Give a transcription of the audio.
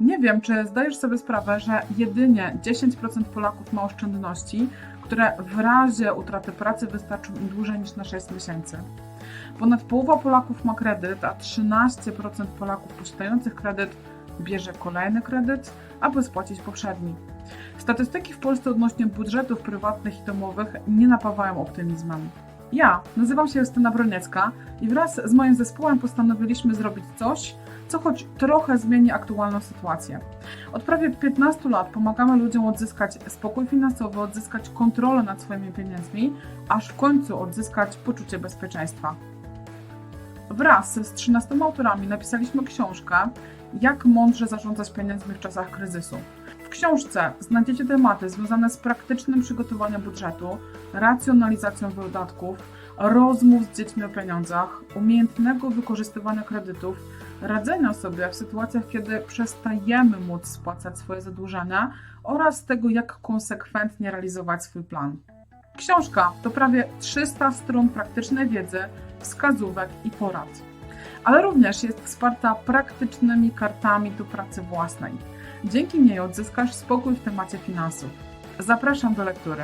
Nie wiem, czy zdajesz sobie sprawę, że jedynie 10% Polaków ma oszczędności, które w razie utraty pracy wystarczą im dłużej niż na 6 miesięcy. Ponad połowa Polaków ma kredyt, a 13% Polaków posiadających kredyt bierze kolejny kredyt, aby spłacić poprzedni. Statystyki w Polsce odnośnie budżetów prywatnych i domowych nie napawają optymizmem. Ja nazywam się Justyna Broniecka i wraz z moim zespołem postanowiliśmy zrobić coś, co choć trochę zmieni aktualną sytuację. Od prawie 15 lat pomagamy ludziom odzyskać spokój finansowy, odzyskać kontrolę nad swoimi pieniędzmi, aż w końcu odzyskać poczucie bezpieczeństwa. Wraz z 13 autorami napisaliśmy książkę Jak mądrze zarządzać pieniędzmi w czasach kryzysu. W książce znajdziecie tematy związane z praktycznym przygotowaniem budżetu, racjonalizacją wydatków, rozmów z dziećmi o pieniądzach, umiejętnego wykorzystywania kredytów, radzenia sobie w sytuacjach, kiedy przestajemy móc spłacać swoje zadłużenia oraz tego, jak konsekwentnie realizować swój plan. Książka to prawie 300 stron praktycznej wiedzy, wskazówek i porad, ale również jest wsparta praktycznymi kartami do pracy własnej. Dzięki niej odzyskasz spokój w temacie finansów. Zapraszam do lektury.